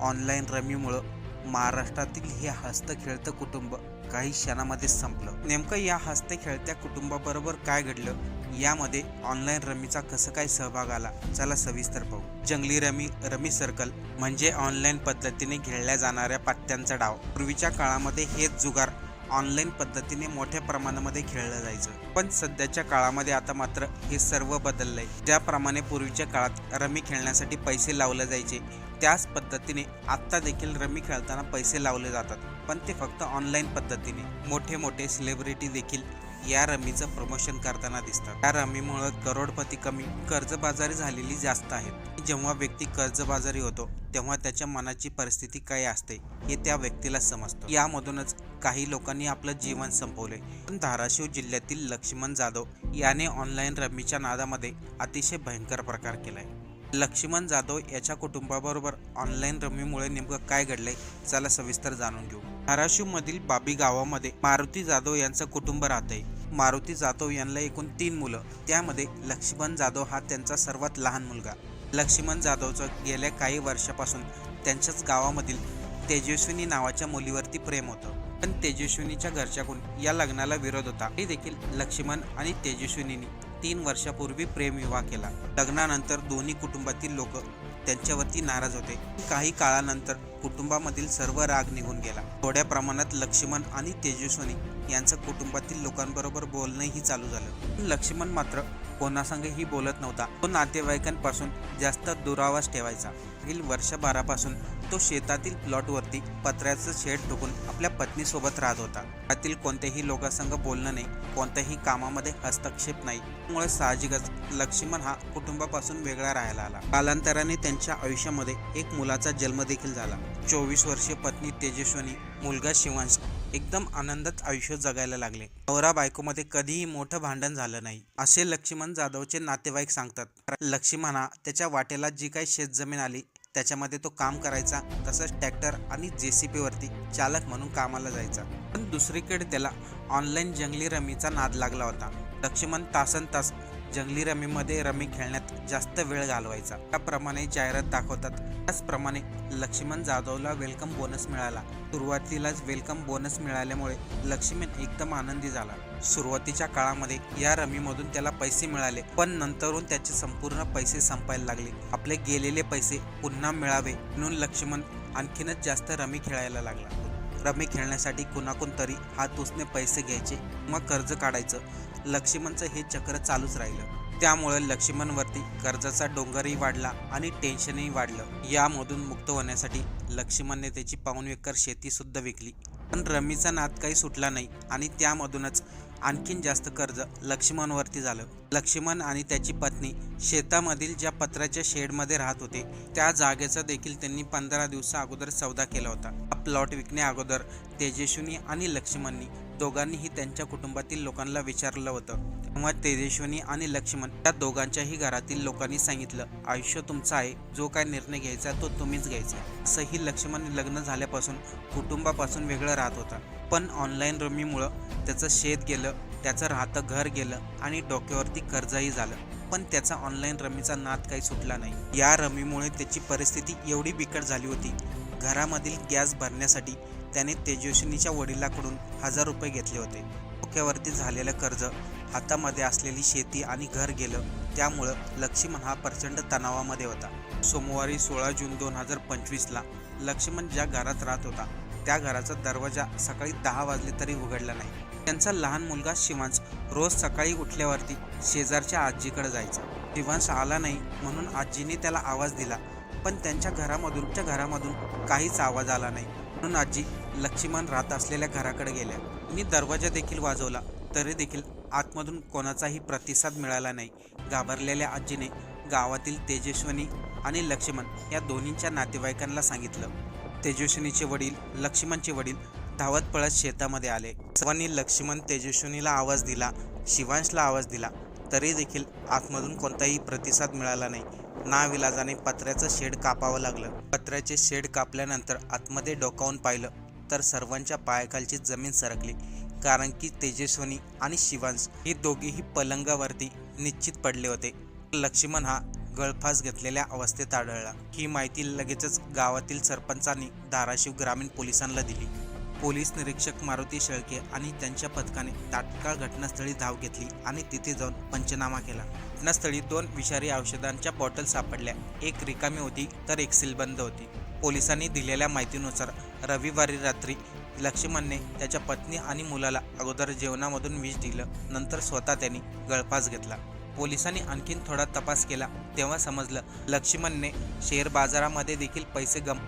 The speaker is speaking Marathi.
ऑनलाईन रमीमुळं महाराष्ट्रातील हे हस्त खेळतं कुटुंब काही क्षणामध्ये संपलं. नेमकं या हस्ते खेळत्या कुटुंबाबरोबर काय घडलं? यामध्ये ऑनलाईन रमीचा कसं काय सहभाग आला? चला सविस्तर पाहू. जंगली रमी रमी सर्कल म्हणजे ऑनलाईन पद्धतीने खेळल्या जाणाऱ्या पत्त्यांचा डाव. पूर्वीच्या काळामध्ये हेच जुगार ऑनलाईन पद्धतीने मोठ्या प्रमाणामध्ये खेळलं जायचं. पण सध्याच्या काळामध्ये आता मात्र हे सर्व बदललंय. ज्याप्रमाणे पूर्वीच्या काळात रमी खेळण्यासाठी पैसे लावले जायचे त्याच पद्धतीने आत्ता देखील रमी खेळताना पैसे लावले जातात. पण ते फक्त ऑनलाईन पद्धतीने. मोठे मोठे सेलिब्रिटी देखील या रमीचं प्रमोशन करताना दिसतात. या रमीमुळं करोडपती कमी कर्जबाजारी झालेली जास्त आहेत. जेव्हा व्यक्ती कर्जबाजारी होतो तेव्हा त्याच्या मनाची परिस्थिती काय असते हे त्या व्यक्तीला समजतं. यामधूनच काही लोकांनी आपलं जीवन संपवले. पण धाराशिव जिल्ह्यातील लक्ष्मण जाधव याने ऑनलाईन रमीच्या नादामध्ये अतिशय भयंकर प्रकार केलाय. लक्ष्मण जाधव याच्या कुटुंबाबरोबर ऑनलाईन रमीमुळे नेमकं काय घडलंय चला सविस्तर जाणून घेऊ. धाराशिव मधील बाबी गावामध्ये मारुती जाधव यांचं कुटुंब राहतंय. मारुती जाधव यांना एकूण तीन मुलं. त्यामध्ये लक्ष्मण जाधव हा त्यांचा सर्वात लहान मुलगा. लक्ष्मण जाधवचं गेल्या काही वर्षापासून त्यांच्याच गावामधील तेजस्विनी नावाच्या मुलीवरती प्रेम होतं. पण तेजस्विनीच्या घरच्याकडून या लग्नाला विरोध होता. हे देखील लक्ष्मण आणि तेजस्विनीने तीन वर्षापूर्वी प्रेमविवाह केला. लग्नानंतर दोन्ही कुटुंबातील लोक त्यांच्यावरती नाराज होते. काही काळानंतर कुटुंबामधील सर्व राग निघून गेला. थोड्या प्रमाणात लक्ष्मण आणि तेजस्विनी यांचं कुटुंबातील लोकांबरोबर बोलणंही चालू झालं. लक्ष्मण मात्र कोणासंगही बोलत नव्हता. तो नातेवाईकांपासून जास्त दुरावास ठेवायचा. मागील वर्षभरापासून तो शेतातील प्लॉटवरती पत्र्याचं शेड ठोकून आपल्या पत्नीसोबत राहत होता. त्यातील कोणत्याही लोकांसंग बोलणं नाही कोणत्याही कामामध्ये हस्तक्षेप नाही. त्यामुळे साहजिकच लक्ष्मण हा कुटुंबापासून वेगळा राहायला आला. कालांतराने त्यांच्या आयुष्यामध्ये एक मुलाचा जन्म देखील झाला. चोवीस वर्षीय पत्नी तेजस्वनी मुलगा शिवांश एकदम आनंदात आयुष्य जगायला लागले. नवरा बायकोमध्ये कधीही मोठं भांडण झालं नाही असे लक्ष्मण जाधवचे नातेवाईक सांगतात. लक्ष्मण हा त्याच्या वाटेला जी काही शेतजमीन आली त्याच्यामध्ये तो काम करायचा तसंच ट्रॅक्टर आणि जे सी पीवरती चालक म्हणून कामाला जायचा. पण दुसरीकडे त्याला ऑनलाईन जंगली रमीचा नाद लागला होता. लक्ष्मण तासन तास जंगली रमीमध्ये रमी खेळण्यात जास्त वेळ घालवायचा. त्याप्रमाणे जाहिरात दाखवतात. त्याचप्रमाणे लक्ष्मण जाधवला वेलकम बोनस मिळाला. सुरुवातीलाच वेलकम बोनस मिळाल्यामुळे लक्ष्मण एकदम आनंदी झाला. सुरुवातीच्या काळामध्ये या रमीमधून त्याला पैसे मिळाले पण नंतरून त्याचे संपूर्ण पैसे संपायला लागले. आपले गेलेले पैसे पुन्हा मिळावे म्हणून लक्ष्मण आणखीनच जास्त रमी खेळायला लागला. रमी खेळण्यासाठी कुणाकून तरी हात उसने पैसे घ्यायचे मग कर्ज काढायचं लक्ष्मणचं हे चक्र चालूच राहिलं. त्यामुळे लक्ष्मणवरती कर्जाचा डोंगरही वाढला आणि टेन्शनही वाढलं. यामधून मुक्त होण्यासाठी लक्ष्मणने त्याची पाऊण एकर शेतीसुद्धा विकली. पण रमीचा नाद काही सुटला नाही आणि त्यामधूनच आणखीन जास्त कर्ज लक्ष्मणवरती झालं. लक्ष्मण आणि त्याची पत्नी शेतामधील ज्या पत्र्याच्या शेडमध्ये राहत होते त्या जागेचा देखील त्यांनी पंधरा दिवसा अगोदर सौदा केला होता. प्लॉट विकण्या अगोदर तेजस्विनी आणि लक्ष्मणनी दोघांनीही त्यांच्या कुटुंबातील लोकांना विचारलं होतं. तेव्हा तेजस्विनी आणि लक्ष्मण या दोघांच्याही घरातील लोकांनी सांगितलं आयुष्य तुमचं आहे. जो काय निर्णय घ्यायचा तो तुम्हीच घ्यायचा. असंही लक्ष्मण लग्न झाल्यापासून कुटुंबापासून वेगळं राहत होता. पण ऑनलाईन रमीमुळं त्याचं शेत गेलं त्याचं राहतं घर गेलं आणि डोक्यावरती कर्जही झालं. पण त्याचा ऑनलाईन रमीचा नाद काही सुटला नाही. या रमीमुळे त्याची परिस्थिती एवढी बिकट झाली होती. घरामधील गॅस भरण्यासाठी त्याने तेजस्विनीच्या वडिलाकडून हजार रुपये घेतले होते. डोक्यावरती झालेलं कर्ज हातामध्ये असलेली शेती आणि घर गेलं त्यामुळं लक्ष्मण हा प्रचंड तणावामध्ये होता. सोमवारी सोळा जून दोन हजार पंचवीसला लक्ष्मण ज्या घरात राहत होता त्या घराचा दरवाजा सकाळी दहा वाजले तरी उघडला नाही. त्यांचा लहान मुलगा शिवांश रोज सकाळी उठल्यावरती शेजारच्या आजीकडे जायचा. शिवांश आला नाही म्हणून आजीने त्याला आवाज दिला पण त्यांच्या घरामधूनच्या घरामधून काहीच आवाज आला नाही. म्हणून आजी लक्ष्मण राहत असलेल्या घराकडे गेल्या. मी दरवाजा देखील वाजवला तरी देखील आतमधून कोणाचाही प्रतिसाद मिळाला नाही. घाबरलेल्या आजीने गावातील तेजस्विनी आणि लक्ष्मण या दोन्हींच्या नातेवाईकांना सांगितलं. तेजस्विनीचे वडील लक्ष्मणचे वडील धावत पळत शेतामध्ये आले. सर्वांनी लक्ष्मण तेजस्विनीला आवाज दिला शिवांशला आवाज दिला तरी देखील आतमधून कोणताही प्रतिसाद मिळाला नाही. नाविलाजाने पत्र्याचं शेड कापावं लागलं. पत्र्याचे शेड कापल्यानंतर आतमध्ये डोकावून पाहिलं तर सर्वांच्या पायाखालची जमीन सरकली. कारण की तेजस्वनी आणि शिवांश हे दोघेही पलंगावरती निश्चित पडले होते. लक्ष्मण हा गळफास घेतलेल्या अवस्थेत आढळला. ही माहिती लगेचच गावातील सरपंचांनी धाराशिव ग्रामीण पोलिसांना दिली. पोलीस निरीक्षक मारुती शेळके आणि त्यांच्या पथकाने तात्काळ घटनास्थळी धाव घेतली आणि तिथे जाऊन पंचनामा केला. घटनास्थळी दोन विषारी औषधांच्या बॉटल सापडल्या. एक रिकामी होती तर एक सीलबंद होती. पोलिसांनी दिलेल्या माहितीनुसार रविवारी रात्री लक्ष्मणने त्याच्या पत्नी आणि मुलाला अगोदर जेवणामधून विष दिलं नंतर स्वतः त्यांनी गळफास घेतला. पोलिसांनी आणखीन थोडा तपास केला. तेव्हा समजलं लक्ष्मणने शेअर बाजारामध्ये देखील पैसे गम